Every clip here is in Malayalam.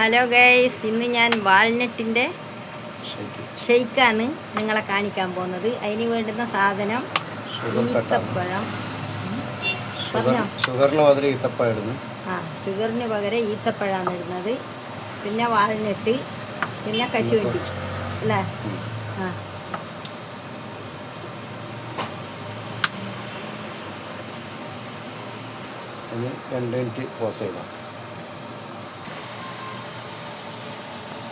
ഹലോ ഗൈസ് ഇന്ന് ഞാൻ വാൾനട്ടിന്റെ ഷെയ്ക്കാണ് നിങ്ങളെ കാണിക്കാൻ പോകുന്നത്. അതിന് വേണ്ടുന്ന സാധനം ഈത്തപ്പഴം. ഷുഗറിന് പകരം ഈത്തപ്പഴം ആ ഷുഗറിന് പകരം ഈത്തപ്പഴമാണ് ഇടുന്നത്. പിന്നെ വാൾനട്ട് പിന്നെ കശുവണ്ടി. അല്ലേ? ആ. ഇനി രണ്ട് മിനിറ്റ് പോസ് ചെയ്താൽ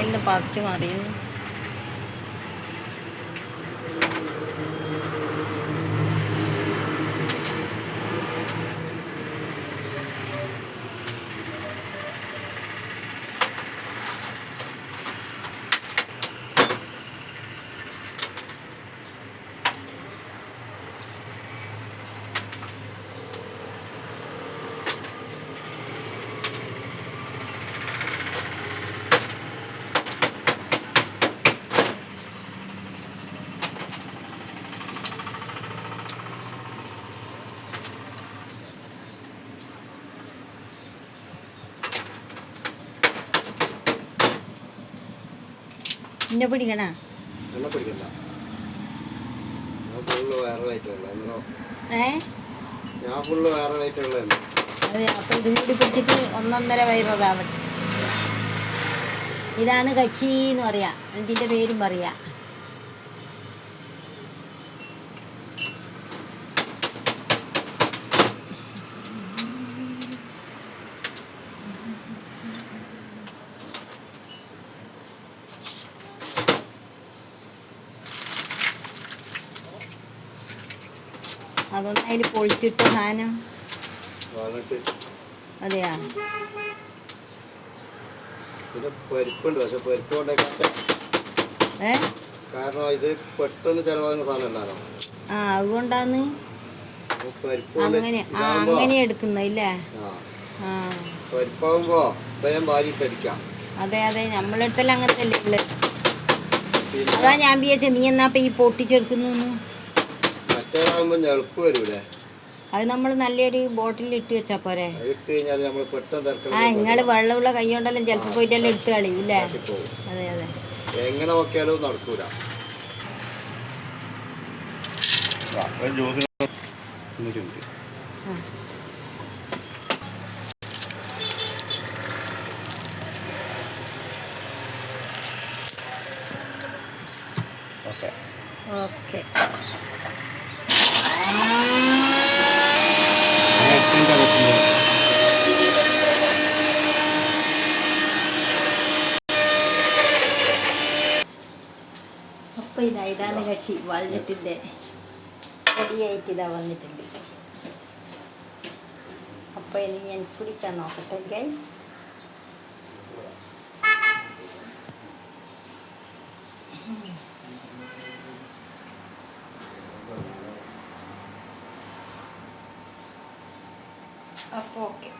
നെല്ലിന് പറിച്ച് മറിയുന്നു. ഫുള്ള് വൈറലായിട്ടുള്ള അതെ അപ്പോൾ ഇതും കൂടി പിടിച്ചിട്ട് ഒന്നൊന്നര വൈറലാവട്ടെ ഇതാണ് കക്ഷി എന്ന് പറയാ. ഇതിന്റെ പേരും പറയാ? അതൊന്നും അതിൽ പൊളിച്ചിട്ട് സാധനം അതെയാ. പിന്നെ പരിപ്പുണ്ട് പക്ഷെ പരിപ്പ് കൊണ്ടേക്കാത്ത. ഏ? കാരണം ഇത് പെട്ടെന്ന് ചിലവാകുന്ന സാധനം ആ അതുകൊണ്ടാന്ന് കൊണ്ട് അങ്ങനെ അങ്ങനെ എടുക്കുന്നല്ലേ പരിപ്പാകുമ്പോ അതെ അതെ നമ്മളെടുത്തല്ലേ അങ്ങനത്തെ അല്ലേ ഉള്ളത്? അതാ ഞാൻ വിചാരിച്ചത് നീ എന്നാ ഈ പൊട്ടിച്ചെടുക്കുന്നു മറ്റേതാകുമ്പോ എളുപ്പ് വരൂലേ? അത് നമ്മൾ നല്ലൊരു ബോട്ടിലിൽ ഇട്ട് വെച്ചാ പോരെ? ആ നിങ്ങൾ വെള്ളമുള്ള കൈ കൊണ്ടെല്ലാം ചിലപ്പോൾ പോയിട്ടെല്ലാം എടുത്ത് കളിയില്ലേ അതെ അതെ. എങ്ങനെ നോക്കിയാലും നടക്കൂല. ഓക്കെ. ഓക്കെ. അപ്പം ഇതാ ഇതാണ് കക്ഷി വാൾനട്ടിന്റെ പൊടിയായിട്ട് ഇതാ വന്നിട്ടുണ്ട്. അപ്പോൾ ഇനി ഞാൻ കുടിക്കാൻ നോക്കട്ടെ ഗൈസ് അപ്പോൾ ഓക്കെ.